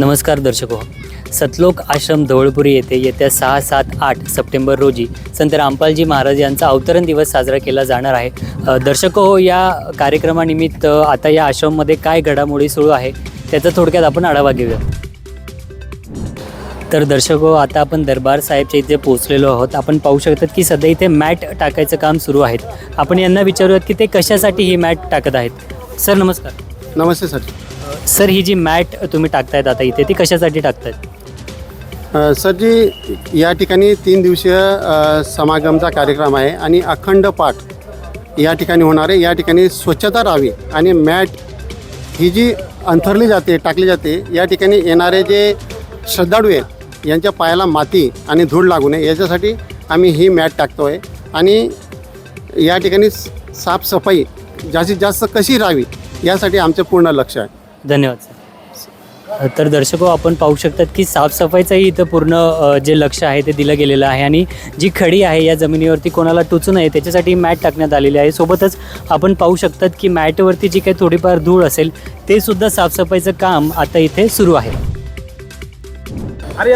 नमस्कार दर्शको हो. सतलोक आश्रम धवळपुरी येथे येत्या सहा सात आठ सप्टेंबर रोजी संत रामपालजी महाराज यांचा अवतरण दिवस साजरा केला जाणार आहे. दर्शको हो या कार्यक्रमानिमित्त आता या आश्रममध्ये काय घडामोडी सुरू आहे त्याचा थोडक्यात आपण आढावा घेऊया. तर दर्शको हो, आता आपण दरबार साहेबच्या इथे पोहोचलेलो आहोत. आपण पाहू शकतात की सध्या इथे मॅट टाकायचं काम सुरू आहेत. आपण यांना विचारूयात की ते कशासाठी ही मॅट टाकत आहेत. सर नमस्कार. नमस्ते सर. सर ही जी मॅट तुम्ही टाकतायत आता इथे ती कशासाठी टाकतायत? अ, सर जी या ठिकाणी तीन दिवसीय अ, समागमचा कार्यक्रम आहे आणि अखंड पाठ या ठिकाणी होणार आहे. या ठिकाणी स्वच्छता राहावी आणि मॅट ही जी अंथरली जाते टाकली जाते या ठिकाणी येणारे जे श्रद्धाळू आहेत यांच्या पायाला माती आणि धूळ लागू नये. याच्यासाठी आम्ही ही मॅट टाकतो आहे आणि या ठिकाणी स- साफसफाई जास्तीत जास्त कशी राहावी यासाठी आमचं पूर्ण लक्ष आहे. धन्यवाद सर. तर दर्शको हो, आपण पाहू शकतात की साफसफाईचंही इथं पूर्ण अ, जे लक्ष आहे ते दिलं गेलेलं आहे आणि जी खडी आहे या जमिनीवरती कोणाला टोचू नये त्याच्यासाठी मॅट टाकण्यात आलेली आहे. सोबतच आपण पाहू शकतात की मॅटवरती जी काही थोडीफार धूळ असेल ते सुद्धा साफसफाईचं काम आता इथे सुरू आहे.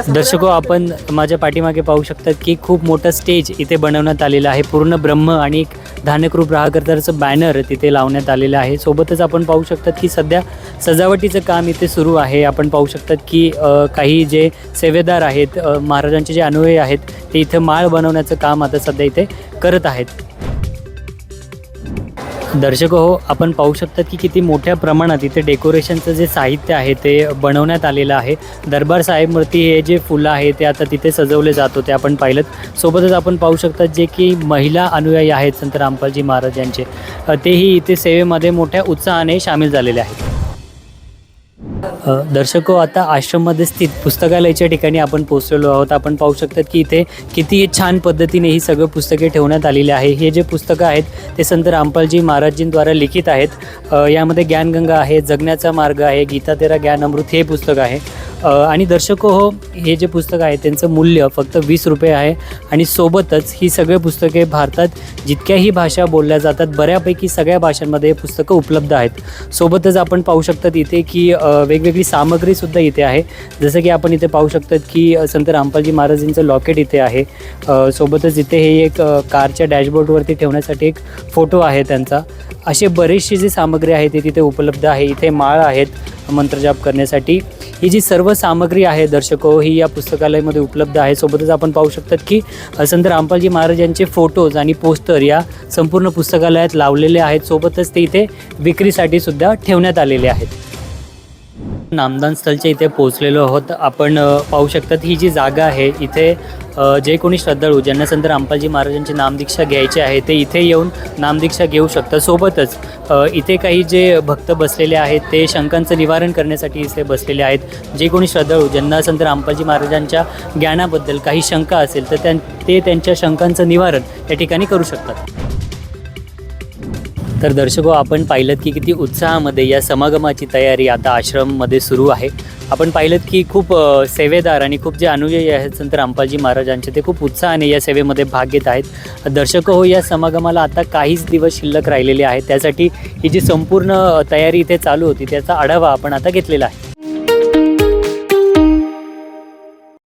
दर्शको हो, आपण माझ्या पाठीमागे पाहू शकतात की खूप मोठं स्टेज इथे बनवण्यात आलेलं आहे. पूर्ण ब्रह्म आणि एक धान्यकृप ग्राहकर्त्याचं बॅनर तिथे लावण्यात आलेलं आहे. सोबतच आपण पाहू शकतात की सध्या सजावटीचं काम इथे सुरू आहे. आपण पाहू शकतात की काही जे सेवेदार आहेत महाराजांचे जे अनुयायी आहेत ते इथं माळ बनवण्याचं काम आता सध्या इथे करत आहेत. दर्शक हो आपण पाहू शकतात की किती मोठ्या प्रमाणात इथे डेकोरेशनचं जे साहित्य आहे ते बनवण्यात आलेलं आहे. दरबार साहेबवरती हे जे फुलं आहे ते आता तिथे सजवले जात होते. आपण पाहिलं सोबतच आपण पाहू शकतात जे की महिला अनुयायी आहेत संत रामपालजी महाराज यांचे. तेही इथे सेवेमध्ये मोठ्या उत्साहाने सामील झालेले आहेत. दर्शको आता आश्रममध्ये स्थित पुस्तकालयाच्या ठिकाणी आपण पोहोचलेलो आहोत. आपण पाहू शकतात की इथे किती छान पद्धतीने ही सगळं पुस्तके ठेवण्यात आलेली आहे. हे जे पुस्तकं आहेत ते संत रामपालजी महाराजजींद्वारा लिखित आहेत. यामध्ये ज्ञानगंगा आहे जगण्याचा मार्ग आहे गीता तेरा ज्ञान अमृत हे पुस्तक आहे. आणि दर्शको हो हे जे पुस्तक आहे त्यांचं मूल्य फक्त वीस रुपये आहे. आणि सोबतच ही सगळे पुस्तके भारतात जितक्याही भाषा बोलल्या जातात बऱ्यापैकी सगळ्या भाषांमध्ये हे पुस्तकं उपलब्ध आहेत. सोबतच आपण पाहू शकतात इथे की वेगवेगळी सामग्रीसुद्धा इथे आहे. जसं की आपण इथे पाहू शकतात की संत रामपालजी महाराजांचं लॉकेट इथे आहे. सोबतच इथे हे एक कारच्या डॅशबोर्डवरती ठेवण्यासाठी एक फोटो आहे त्यांचा. असे बरेचशी जी सामग्री आहे ती तिथे उपलब्ध आहे. इथे माळ आहेत मंत्रजाप करण्यासाठी. ही जी सर्व सामग्री आहे दर्शको ही या पुस्तकालयामध्ये उपलब्ध आहे. सोबतच आपण पाहू शकतात की संत रामपालजी महाराज यांचे फोटोज आणि पोस्टर या संपूर्ण पुस्तकालयात लावलेले आहेत. सोबतच ते इथे विक्रीसाठी सुद्धा ठेवण्यात आलेले आहेत. नामदान स्थळच्या इथे पोहोचलेलो आहोत. आपण पाहू शकतात ही जी जागा आहे इथे जे कोणी श्रद्धाळू ज्यांना संत रामपालजी महाराजांची नामदीक्षा घ्यायची आहे ते इथे येऊन नामदीक्षा घेऊ शकतात. सोबतच इथे काही जे भक्त बसलेले आहेत ते शंकांचं निवारण करण्यासाठी इथे बसलेले आहेत. जे कोणी श्रद्धाळू ज्यांना संत रामपालजी महाराजांच्या ज्ञानाबद्दल काही शंका असेल तर त्यां ते त्यांच्या शंकांचं निवारण या ठिकाणी करू शकतात. तर दर्शको आपण पाहिलं की किती उत्साहामध्ये या समागमाची तयारी आता आश्रममध्ये सुरू आहे. आपण पाहिलं की खूप सेवेदार आणि खूप जे अनुयायी आहेत संत रामपालजी महाराजांचे ते खूप उत्साहाने या सेवेमध्ये भाग घेत आहेत. दर्शक हो या समागमाला आता काहीच दिवस शिल्लक राहिलेले आहेत. त्यासाठी ही जी संपूर्ण तयारी इथे चालू होती त्याचा आढावा आपण आता घेतलेला आहे.